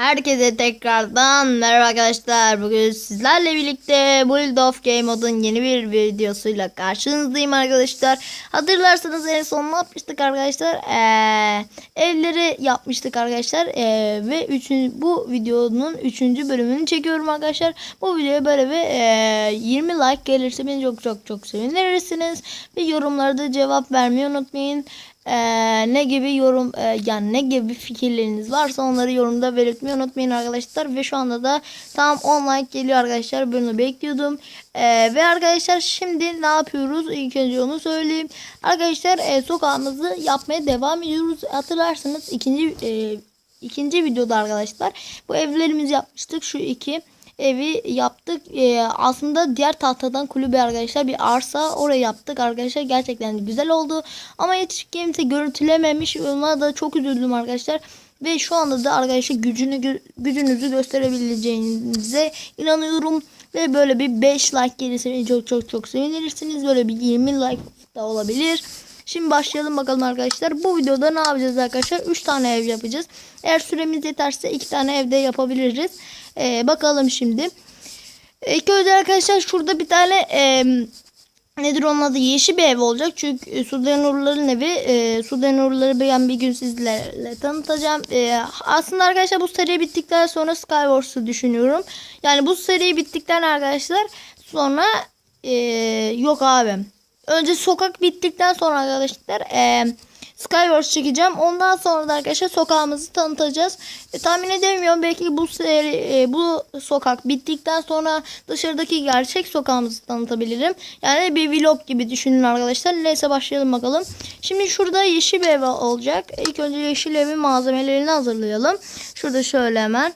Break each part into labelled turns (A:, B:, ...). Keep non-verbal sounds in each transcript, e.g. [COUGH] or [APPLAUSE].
A: Herkese tekrardan merhaba arkadaşlar. Bugün sizlerle birlikte Build of Game Mode'un yeni bir videosuyla karşınızdayım arkadaşlar. Hatırlarsanız en son ne yapmıştık arkadaşlar? Ee, evleri yapmıştık arkadaşlar. Ee, ve üçüncü, bu videonun 3. bölümünü çekiyorum arkadaşlar. Bu videoya böyle bir e, 20 like gelirse beni çok çok çok sevinirsiniz. Ve yorumlarda cevap vermeyi unutmayın. Ee, ne gibi yorum e, yani ne gibi fikirleriniz varsa onları yorumda belirtmeyi unutmayın arkadaşlar. Ve şu anda da tam 10 like geliyor arkadaşlar. Bunu bekliyordum. Ee, ve arkadaşlar şimdi ne yapıyoruz? İlk önce onu söyleyeyim. Arkadaşlar e, sokağımızı yapmaya devam ediyoruz. Hatırlarsanız ikinci e, ikinci videoda arkadaşlar bu evlerimizi yapmıştık. Şu iki evi yaptık. Ee, aslında diğer tahtadan kulübe arkadaşlar bir arsa oraya yaptık arkadaşlar. Gerçekten güzel oldu. Ama hiç kimse görüntülememiş. Ona da çok üzüldüm arkadaşlar. Ve şu anda da arkadaşlar gücünü gücünüzü gösterebileceğinize inanıyorum. Ve böyle bir 5 like gelirse çok çok çok sevinirsiniz. Böyle bir 20 like da olabilir. Şimdi başlayalım bakalım arkadaşlar. Bu videoda ne yapacağız arkadaşlar? 3 tane ev yapacağız. Eğer süremiz yeterse 2 tane evde yapabiliriz. Ee, bakalım şimdi. İlk önce arkadaşlar şurada bir tane e, nedir onun adı yeşil bir ev olacak. Çünkü e, Sudan Uğurlar'ın evi. E, Sudan Uğurlar'ı ben bir gün sizlerle tanıtacağım. E, aslında arkadaşlar bu seri bittikten sonra Skywars'u düşünüyorum. Yani bu seri bittikten arkadaşlar sonra e, yok abi. Önce sokak bittikten sonra arkadaşlar eee Skywars çekeceğim. Ondan sonra da arkadaşlar sokağımızı tanıtacağız. E, tahmin edemiyorum belki bu seri, e, bu sokak bittikten sonra dışarıdaki gerçek sokağımızı tanıtabilirim. Yani bir vlog gibi düşünün arkadaşlar. Neyse başlayalım bakalım. Şimdi şurada yeşil ev olacak. İlk önce yeşil evin malzemelerini hazırlayalım. Şurada şöyle hemen.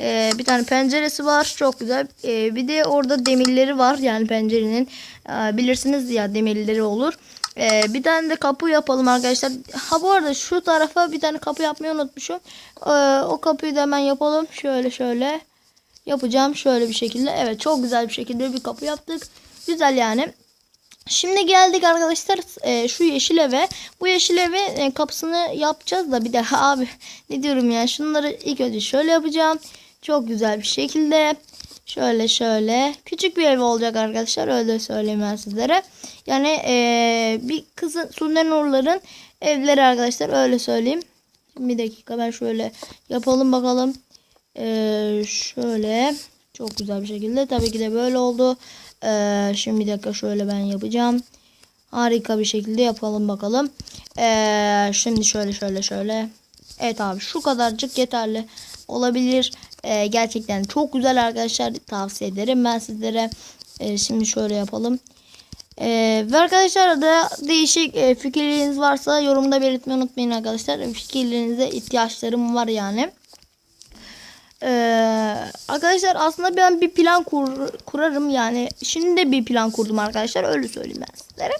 A: Ee, bir tane penceresi var. Çok güzel. Ee, bir de orada demirleri var. Yani pencerenin. Ee, bilirsiniz ya demirleri olur. Ee, bir tane de kapı yapalım arkadaşlar. Ha bu arada şu tarafa bir tane kapı yapmayı unutmuşum. Ee, o kapıyı da hemen yapalım. Şöyle şöyle. Yapacağım şöyle bir şekilde. Evet çok güzel bir şekilde bir kapı yaptık. Güzel yani. Şimdi geldik arkadaşlar e, şu yeşil eve. Bu yeşil eve e, kapısını yapacağız da bir de [LAUGHS] abi ne diyorum ya şunları ilk önce şöyle yapacağım. Çok güzel bir şekilde. Şöyle şöyle. Küçük bir ev olacak arkadaşlar. Öyle söyleyeyim ben sizlere. Yani ee, bir kızın Sunnen Nurların evleri arkadaşlar. Öyle söyleyeyim. bir dakika ben şöyle yapalım bakalım. Ee, şöyle. Çok güzel bir şekilde. Tabii ki de böyle oldu. Ee, şimdi bir dakika şöyle ben yapacağım. Harika bir şekilde yapalım bakalım. Ee, şimdi şöyle şöyle şöyle. Evet abi şu kadarcık yeterli olabilir. Ee, gerçekten çok güzel arkadaşlar. Tavsiye ederim ben sizlere. Ee, şimdi şöyle yapalım. Ee, ve arkadaşlar da değişik e, fikirleriniz varsa yorumda belirtmeyi unutmayın arkadaşlar. Fikirlerinize ihtiyaçlarım var yani. Ee, arkadaşlar aslında ben bir plan kur, kurarım yani. Şimdi de bir plan kurdum arkadaşlar. Öyle söyleyeyim ben sizlere.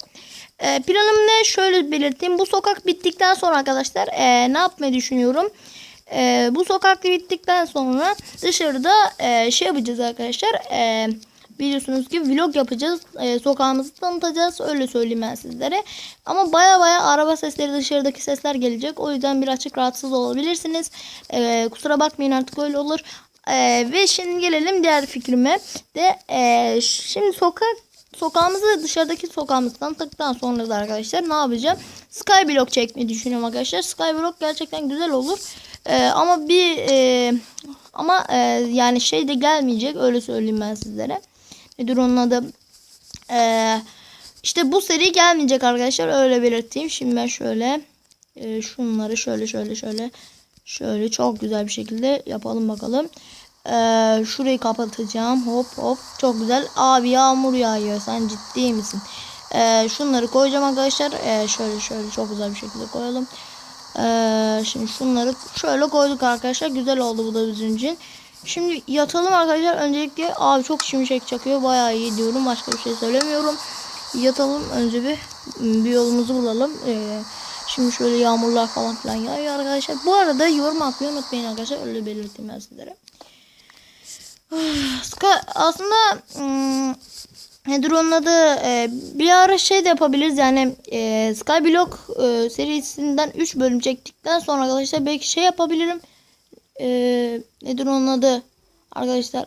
A: Ee, planım ne? Şöyle belirteyim. Bu sokak bittikten sonra arkadaşlar e, ne yapmayı düşünüyorum? E, bu sokak bittikten sonra dışarıda e, şey yapacağız arkadaşlar. E, biliyorsunuz ki vlog yapacağız. E, sokağımızı tanıtacağız. Öyle söyleyeyim ben sizlere. Ama baya baya araba sesleri dışarıdaki sesler gelecek. O yüzden bir açık rahatsız olabilirsiniz. E, kusura bakmayın artık öyle olur. E, ve şimdi gelelim diğer fikrime de. E, şimdi sokak sokağımızı dışarıdaki sokağımızı tanıttıktan sonra da arkadaşlar ne yapacağım? Skyblock çekmeyi düşünüyorum arkadaşlar. Skyblock gerçekten güzel olur. Ee, ama bir e, ama e, yani şey de gelmeyecek öyle söyleyeyim ben sizlere. Nedir onun adı? Ee, işte bu seri gelmeyecek arkadaşlar öyle belirteyim. Şimdi ben şöyle e, şunları şöyle şöyle şöyle şöyle çok güzel bir şekilde yapalım bakalım. Ee, şurayı kapatacağım. Hop hop. Çok güzel. Abi yağmur yağıyor. Sen ciddi misin? Ee, şunları koyacağım arkadaşlar. Ee, şöyle şöyle çok güzel bir şekilde koyalım. Ee, şimdi şunları şöyle koyduk arkadaşlar. Güzel oldu bu da bizim için. Şimdi yatalım arkadaşlar. Öncelikle abi çok şimşek çakıyor. Bayağı iyi diyorum. Başka bir şey söylemiyorum. Yatalım. Önce bir bir yolumuzu bulalım. Ee, şimdi şöyle yağmurlar falan filan yağıyor arkadaşlar. Bu arada yorum atmayı unutmayın arkadaşlar. Öyle belirteyim ben sizlere. [SIGHS] Aslında hmm, nedir onun adı e, bir ara şey de yapabiliriz. Yani e, Skyblock e, serisinden 3 bölüm çektikten sonra arkadaşlar belki şey yapabilirim. E, nedir onun adı arkadaşlar?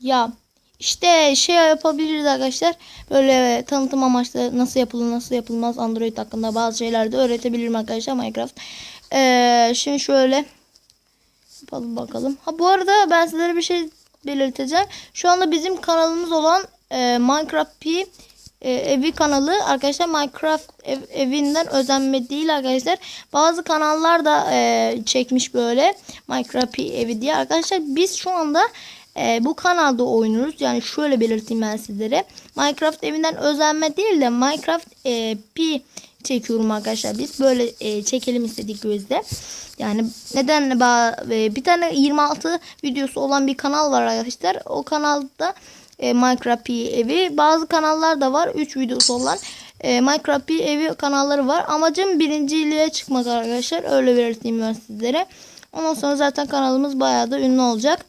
A: Ya işte şey yapabiliriz arkadaşlar. Böyle tanıtım amaçlı nasıl yapılır nasıl yapılmaz Android hakkında bazı şeyler de öğretebilirim arkadaşlar Minecraft. Ee, şimdi şöyle yapalım bakalım. Ha bu arada ben sizlere bir şey belirteceğim. Şu anda bizim kanalımız olan e, Minecraft P e, evi kanalı arkadaşlar Minecraft ev- evinden özenme değil arkadaşlar. Bazı kanallar da e, çekmiş böyle Minecraft evi diye arkadaşlar. Biz şu anda e, bu kanalda oynuyoruz. Yani şöyle belirteyim ben sizlere. Minecraft evinden özenme değil de Minecraft e, P çekiyorum arkadaşlar. Biz böyle e, çekelim istedik gözde. Yani neden e, bir tane 26 videosu olan bir kanal var arkadaşlar. O kanalda e, Minecraft P evi. Bazı kanallar da var. 3 videosu olan e, Minecraft P evi kanalları var. Amacım birinciliğe çıkmak arkadaşlar. Öyle belirteyim ben sizlere. Ondan sonra zaten kanalımız bayağı da ünlü olacak.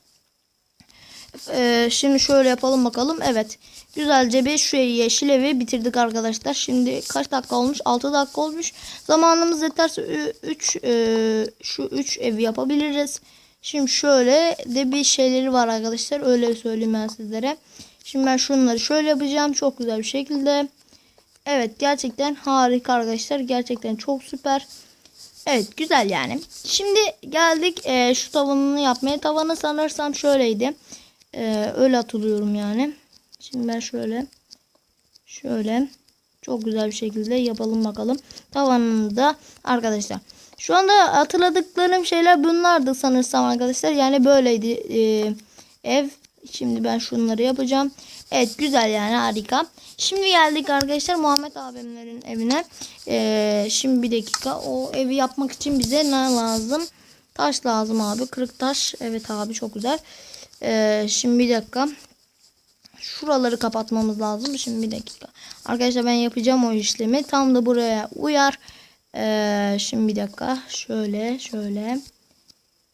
A: E, şimdi şöyle yapalım bakalım. Evet. Güzelce bir şu yeşil evi bitirdik arkadaşlar. Şimdi kaç dakika olmuş? 6 dakika olmuş. Zamanımız yeterse 3 şu 3 evi yapabiliriz. Şimdi şöyle de bir şeyleri var arkadaşlar. Öyle söyleyeyim ben sizlere. Şimdi ben şunları şöyle yapacağım. Çok güzel bir şekilde. Evet gerçekten harika arkadaşlar. Gerçekten çok süper. Evet güzel yani. Şimdi geldik e, şu tavanını yapmaya. Tavanı sanırsam şöyleydi. E, öyle hatırlıyorum yani. Şimdi ben şöyle şöyle çok güzel bir şekilde yapalım bakalım. Tavanını da arkadaşlar. Şu anda hatırladıklarım şeyler bunlardı sanırsam arkadaşlar. Yani böyleydi e, ev. Şimdi ben şunları yapacağım. Evet güzel yani harika. Şimdi geldik arkadaşlar Muhammed abimlerin evine. E, şimdi bir dakika o evi yapmak için bize ne lazım? Taş lazım abi. Kırık taş. Evet abi çok güzel. E, şimdi bir dakika. Şuraları kapatmamız lazım. Şimdi bir dakika. Arkadaşlar ben yapacağım o işlemi. Tam da buraya uyar. Ee, şimdi bir dakika. Şöyle şöyle.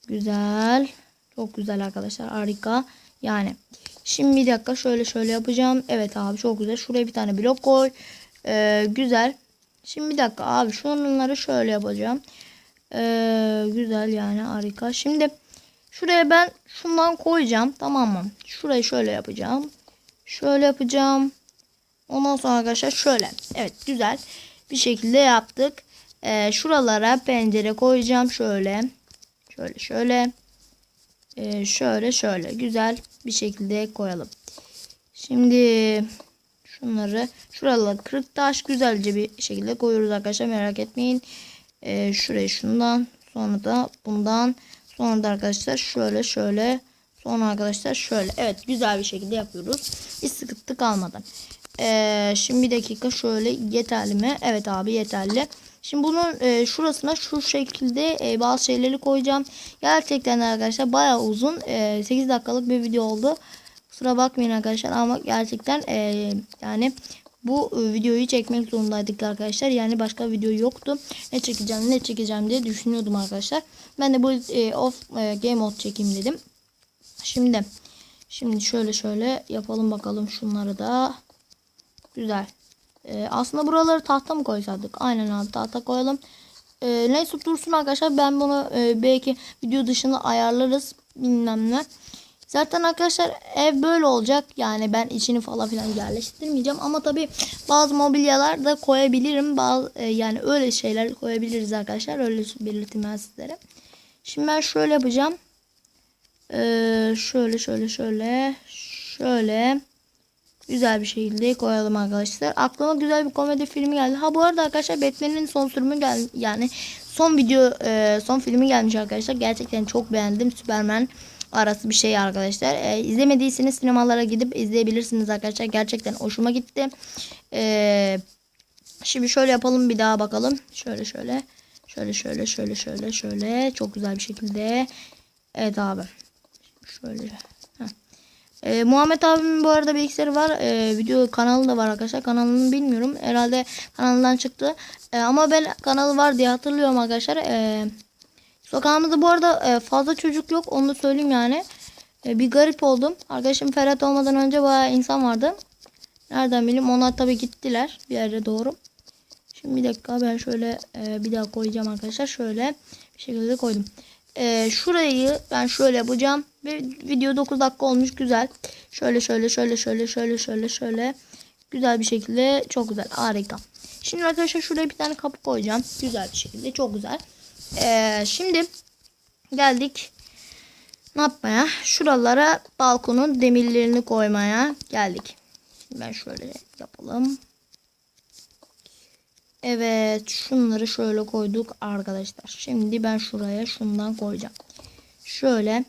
A: Güzel. Çok güzel arkadaşlar. Harika. Yani. Şimdi bir dakika şöyle şöyle yapacağım. Evet abi çok güzel. Şuraya bir tane blok koy. Ee, güzel. Şimdi bir dakika abi şunları şöyle yapacağım. Ee, güzel yani harika. Şimdi şuraya ben şundan koyacağım. Tamam mı? Şurayı şöyle yapacağım. Şöyle yapacağım. Ondan sonra arkadaşlar şöyle. Evet güzel bir şekilde yaptık. Ee, şuralara pencere koyacağım. Şöyle. Şöyle şöyle. Ee, şöyle şöyle. Güzel bir şekilde koyalım. Şimdi şunları şuralara kırık taş güzelce bir şekilde koyuyoruz arkadaşlar. Merak etmeyin. Ee, şuraya şundan. Sonra da bundan. Sonra da arkadaşlar şöyle şöyle. Sonra arkadaşlar şöyle. Evet güzel bir şekilde yapıyoruz. Hiç sıkıntı kalmadan. Ee, şimdi bir dakika şöyle yeterli mi? Evet abi yeterli. Şimdi bunun e, şurasına şu şekilde e, bazı şeyleri koyacağım. Gerçekten arkadaşlar bayağı uzun. E, 8 dakikalık bir video oldu. Kusura bakmayın arkadaşlar ama gerçekten e, yani bu videoyu çekmek zorundaydık arkadaşlar. Yani başka video yoktu. Ne çekeceğim ne çekeceğim diye düşünüyordum arkadaşlar. Ben de bu e, off e, game mode çekeyim dedim. Şimdi şimdi şöyle şöyle yapalım bakalım şunları da. Güzel. Ee, aslında buraları tahta mı koysaydık? Aynen abi tahta koyalım. Ee, neyse dursun arkadaşlar. Ben bunu e, belki video dışında ayarlarız. Bilmem ne. Zaten arkadaşlar ev böyle olacak. Yani ben içini falan filan yerleştirmeyeceğim. Ama tabi bazı mobilyalar da koyabilirim. Bazı, e, yani öyle şeyler koyabiliriz arkadaşlar. Öyle belirteyim ben sizlere. Şimdi ben şöyle yapacağım. Ee, şöyle şöyle şöyle şöyle güzel bir şekilde koyalım arkadaşlar. Aklıma güzel bir komedi filmi geldi. Ha bu arada arkadaşlar Batman'in son sürümü geldi. Yani son video e, son filmi gelmiş arkadaşlar. Gerçekten çok beğendim. Superman arası bir şey arkadaşlar. E, izlemediyseniz sinemalara gidip izleyebilirsiniz arkadaşlar. Gerçekten hoşuma gitti. E, şimdi şöyle yapalım bir daha bakalım. Şöyle şöyle. Şöyle şöyle şöyle şöyle şöyle. Çok güzel bir şekilde. Evet abi. Şöyle. Heh. Ee, Muhammed abimin bu arada bilgisayarı var. Ee, video kanalı da var arkadaşlar. Kanalını bilmiyorum. Herhalde kanalından çıktı. Ee, ama ben kanalı var diye hatırlıyorum arkadaşlar. Ee, sokağımızda bu arada e, fazla çocuk yok. Onu da söyleyeyim yani. Ee, bir garip oldum. Arkadaşım Ferhat olmadan önce bayağı insan vardı. Nereden bileyim. Onlar tabii gittiler bir yere doğru. Şimdi bir dakika ben şöyle e, bir daha koyacağım arkadaşlar. Şöyle bir şekilde koydum. Ee, şurayı ben şöyle yapacağım. Ve video 9 dakika olmuş güzel. Şöyle şöyle şöyle şöyle şöyle şöyle şöyle. Güzel bir şekilde çok güzel harika. Şimdi arkadaşlar şuraya bir tane kapı koyacağım. Güzel bir şekilde çok güzel. Ee, şimdi geldik ne yapmaya? Şuralara balkonun demirlerini koymaya geldik. Şimdi ben şöyle yapalım. Evet şunları şöyle koyduk arkadaşlar. Şimdi ben şuraya şundan koyacağım. Şöyle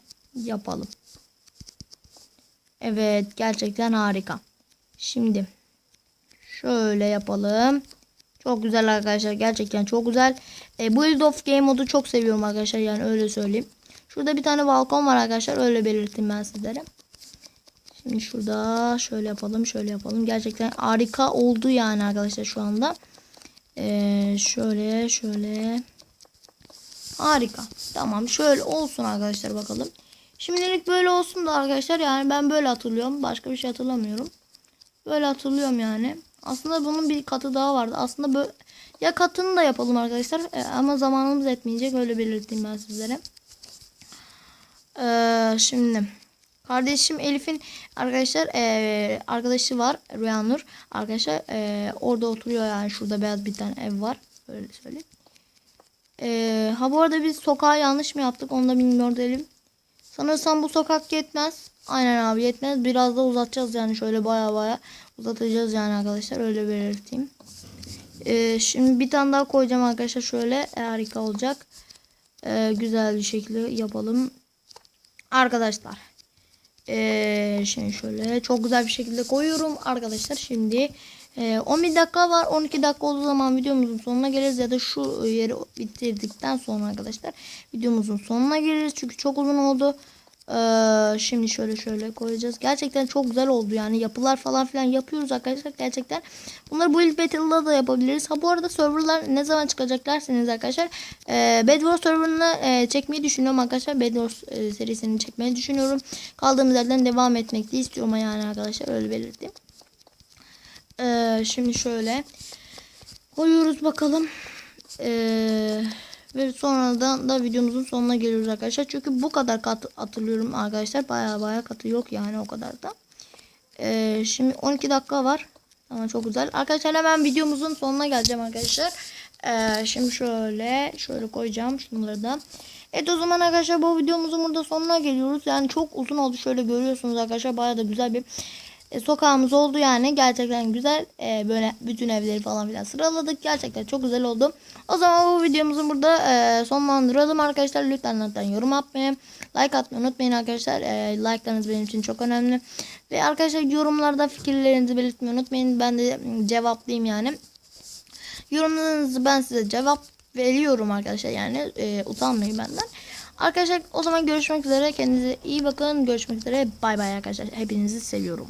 A: yapalım. Evet gerçekten harika. Şimdi şöyle yapalım. Çok güzel arkadaşlar. Gerçekten çok güzel. E, Build of Game modu çok seviyorum arkadaşlar. Yani öyle söyleyeyim. Şurada bir tane balkon var arkadaşlar. Öyle belirttim ben sizlere. Şimdi şurada şöyle yapalım. Şöyle yapalım. Gerçekten harika oldu yani arkadaşlar şu anda. Ee, şöyle şöyle. Harika. Tamam şöyle olsun arkadaşlar bakalım. Şimdilik böyle olsun da arkadaşlar yani ben böyle hatırlıyorum. Başka bir şey hatırlamıyorum. Böyle hatırlıyorum yani. Aslında bunun bir katı daha vardı. Aslında böyle ya katını da yapalım arkadaşlar. Ee, ama zamanımız etmeyecek. Öyle belirteyim ben sizlere. Ee, şimdi kardeşim Elif'in arkadaşlar ee, arkadaşı var Rüyanur. Arkadaşlar ee, orada oturuyor yani. Şurada beyaz bir tane ev var. Öyle söyleyeyim. Ee, ha bu arada biz sokağı yanlış mı yaptık onu da bilmiyor değilim. Sanırsam bu sokak yetmez. Aynen abi yetmez. Biraz da uzatacağız yani şöyle baya baya uzatacağız yani arkadaşlar öyle belirteyim. Ee, şimdi bir tane daha koyacağım arkadaşlar şöyle e, harika olacak. Ee, güzel bir şekilde yapalım. Arkadaşlar. Ee, şimdi şöyle çok güzel bir şekilde koyuyorum arkadaşlar. Şimdi e, 11 dakika var. 12 dakika olduğu zaman videomuzun sonuna geliriz ya da şu yeri bitirdikten sonra arkadaşlar videomuzun sonuna geliriz. Çünkü çok uzun oldu. Ee, şimdi şöyle şöyle koyacağız. Gerçekten çok güzel oldu yani. Yapılar falan filan yapıyoruz arkadaşlar. Gerçekten. Bunları Build Battle'da da yapabiliriz. Ha bu arada serverlar ne zaman çıkacak derseniz arkadaşlar. E, Bed Wars serverını e, çekmeyi düşünüyorum arkadaşlar. Bed Wars e, serisini çekmeyi düşünüyorum. Kaldığımız yerden devam etmek de istiyorum yani arkadaşlar. Öyle belirteyim. Ee, şimdi şöyle koyuyoruz bakalım. Ee, ve sonradan da videomuzun sonuna geliyoruz arkadaşlar. Çünkü bu kadar kat hatırlıyorum arkadaşlar. Baya baya katı yok yani o kadar da. Ee, şimdi 12 dakika var. Ama çok güzel. Arkadaşlar hemen videomuzun sonuna geleceğim arkadaşlar. Ee, şimdi şöyle şöyle koyacağım şunları da. Evet o zaman arkadaşlar bu videomuzun burada sonuna geliyoruz. Yani çok uzun oldu şöyle görüyorsunuz arkadaşlar. Baya da güzel bir e, sokağımız oldu yani. Gerçekten güzel. E, böyle bütün evleri falan filan sıraladık. Gerçekten çok güzel oldu. O zaman bu videomuzu burada e, sonlandıralım arkadaşlar. Lütfen lütfen yorum atmayı like atmayı unutmayın arkadaşlar. E, like'larınız benim için çok önemli. Ve arkadaşlar yorumlarda fikirlerinizi belirtmeyi unutmayın. Ben de cevaplayayım yani. Yorumlarınızı ben size cevap veriyorum arkadaşlar. Yani e, utanmayın benden. Arkadaşlar o zaman görüşmek üzere. Kendinize iyi bakın. Görüşmek üzere. Bay bay arkadaşlar. Hepinizi seviyorum